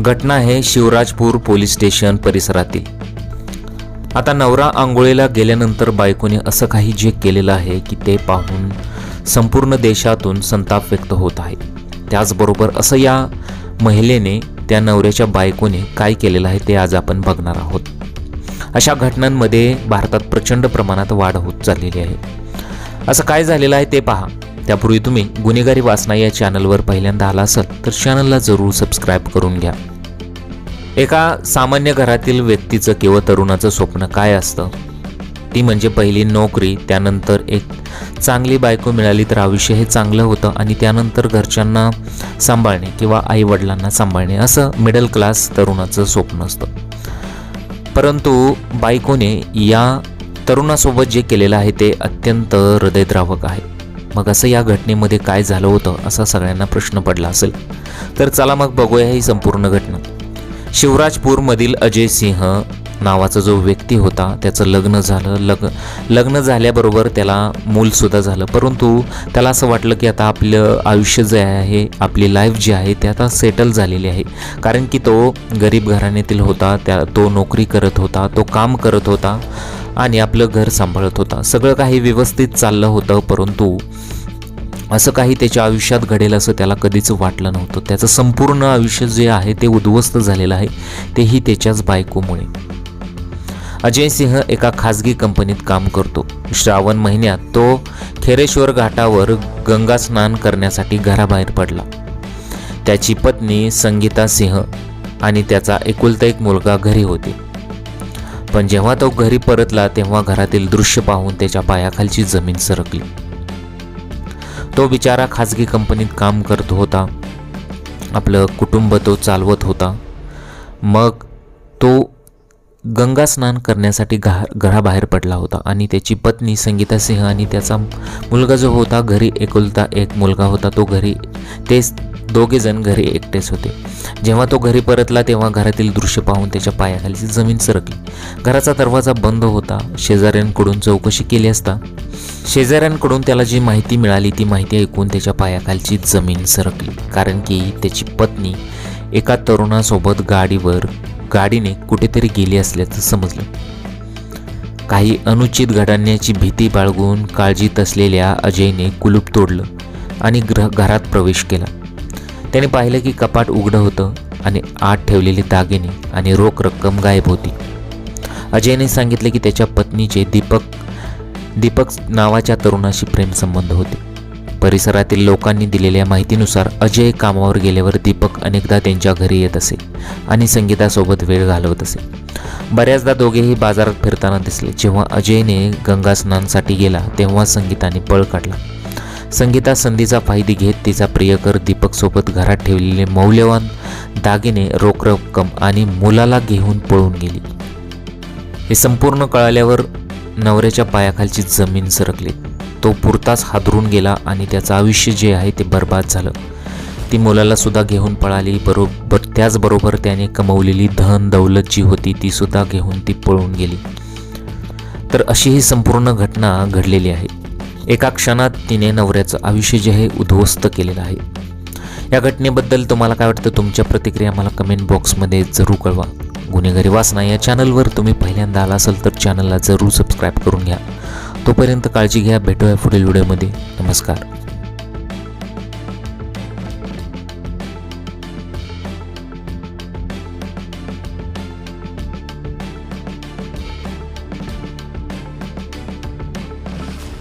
घटना आहे Shivrajpur police station परिसरातील. आता नवरा आंघोळीला गेल्यानंतर बायकोने असं काही जे केलेलं आहे की ते पाहून संपूर्ण देशातून संताप व्यक्त होत आहे. त्याचबरोबर असं या महिलेने त्या नवऱ्याच्या बायकोने काय केलेलं आहे ते आज आपण बघणार आहोत. अशा घटनांमध्ये भारतात प्रचंड प्रमाणात वाढ होत चाललेली आहे. असं काय झालेलं आहे ते पहा. त्यापूर्वी तुम्ही गुन्हेगारी वाचना या चॅनलवर पहिल्यांदा आला असाल तर चॅनलला जरूर सबस्क्राईब करून घ्या. एका सामान्य घरातील व्यक्तीचं किंवा तरुणाचं स्वप्न काय असतं? ती म्हणजे पहिली नोकरी त्यानंतर एक चांगली बायको मिळाली तर आयुष्य हे चांगलं होतं आणि त्यानंतर घरच्यांना सांभाळणे किंवा आईवडिलांना सांभाळणे असं मिडल क्लास तरुणाचं स्वप्न असतं. परंतु बायकोने या तरुणासोबत जे केलेलं आहे ते अत्यंत हृदयद्रावक आहे. मग असं या घटनेमध्ये काय झालं होतं असा सगळ्यांना प्रश्न पडला असेल. तर चला मग बघूया ही संपूर्ण घटना. शिवराजपूरमधील अजय सिंह नावाचा जो व्यक्ती होता त्याचं लग्न झालं. लग लग्न झाल्याबरोबर त्याला मूलसुद्धा झालं. परंतु त्याला असं वाटलं की आता आपलं आयुष्य जे आहे आपली लाईफ जी आहे ते आता सेटल झालेली आहे. कारण की तो गरीब घराण्यातील होता त्या तो नोकरी करत होता तो काम करत होता. आणि आपलं घर सांभाळत होता. सगळं काही व्यवस्थित चाललं होतं परंतु असं काही त्याच्या आयुष्यात घडेल असं त्याला कधीच वाटलं नव्हतं. त्याचं संपूर्ण आयुष्य जे आहे ते उद्ध्वस्त झालेलं आहे तेही त्याच्याच बायकोमुळे. अजय सिंह एका खाजगी कंपनीत काम करतो. श्रावण महिन्यात तो खेरेश्वर घाटावर गंगा स्नान करण्यासाठी घराबाहेर पडला. त्याची पत्नी संगीता सिंह आणि त्याचा एकुलता एक मुलगा घरी होते. पण जेव्हा तो घरी परतला तेव्हा घरातील दृश्य पाहून त्याच्या पायाखालची जमीन सरकली. तो बिचारा खाजगी कंपनीत काम करत होता. आपलं कुटुंब तो चालवत होता. मग गंगा स्नान करण्यासाठी घा घराबाहेर पडला होता आणि त्याची पत्नी संगीता सिंह आणि त्याचा मुलगा जो होता घरी एकुलता एक मुलगा होता तो घरी तेच दोघेजण घरी एकटेच होते. जेव्हा तो घरी परतला तेव्हा घरातील दृश्य पाहून त्याच्या पायाखालीची जमीन सरकली. घराचा दरवाजा बंद होता. शेजाऱ्यांकडून चौकशी केली असता शेजाऱ्यांकडून त्याला जी माहिती मिळाली ती माहिती ऐकून त्याच्या पायाखालची जमीन सरकली. कारण की त्याची पत्नी एका तरुणासोबत गाडीवर गाडीने कुठेतरी गेली असल्याचं समजलं. काही अनुचित घडण्याची भीती बाळगून काळजीत असलेल्या अजयने कुलूप तोडलं आणि ग्रह घरात प्रवेश केला. त्याने पाहिलं की कपाट उघडं होतं आणि आत ठेवलेले दागिने आणि रोख रक्कम गायब होती. अजयने सांगितले की त्याच्या पत्नीचे दीपक दीपक नावाच्या तरुणाशी प्रेमसंबंध होते. परिसरातील लोकांनी दिलेल्या माहितीनुसार अजय कामावर गेल्यावर दीपक अनेकदा त्यांच्या घरी येत असे आणि संगीतासोबत वेळ घालवत असे. बऱ्याचदा दोघेही बाजारात फिरताना दिसले. जेव्हा अजयने गंगा स्नानसाठी गेला तेव्हा संगीताने पळ काढला. संगीता संधीचा फायदे घेत तिचा प्रियकर दीपकसोबत घरात ठेवलेले मौल्यवान दागिने रोख रक्कम आणि मुलाला घेऊन पळून गेली. हे संपूर्ण कळाल्यावर नवऱ्याच्या पायाखालची जमीन सरकली. तो पुरताच हादरून गेला आणि त्याचं आयुष्य जे आहे ते बर्बाद झालं. ती मुलाला सुद्धा घेऊन पळाली. बरोबर त्याचबरोबर त्याने कमवलेली धन दौलत जी होती ती सुद्धा घेऊन ती पळून गेली. तर अशी ही संपूर्ण घटना घडलेली आहे. एका क्षणात तिने नवऱ्याचं आयुष्य जे आहे उद्ध्वस्त केलेलं आहे. या घटनेबद्दल तुम्हाला काय वाटतं? तुमच्या प्रतिक्रिया मला कमेंट बॉक्समध्ये जरूर कळवा. गुन्हेगारी वाचना या चॅनलवर तुम्ही पहिल्यांदा आला असाल तर चॅनलला जरूर सबस्क्राईब करून घ्या. तोपर्यंत काळजी घ्या. भेटूया पुढील व्हिडिओमध्ये. नमस्कार.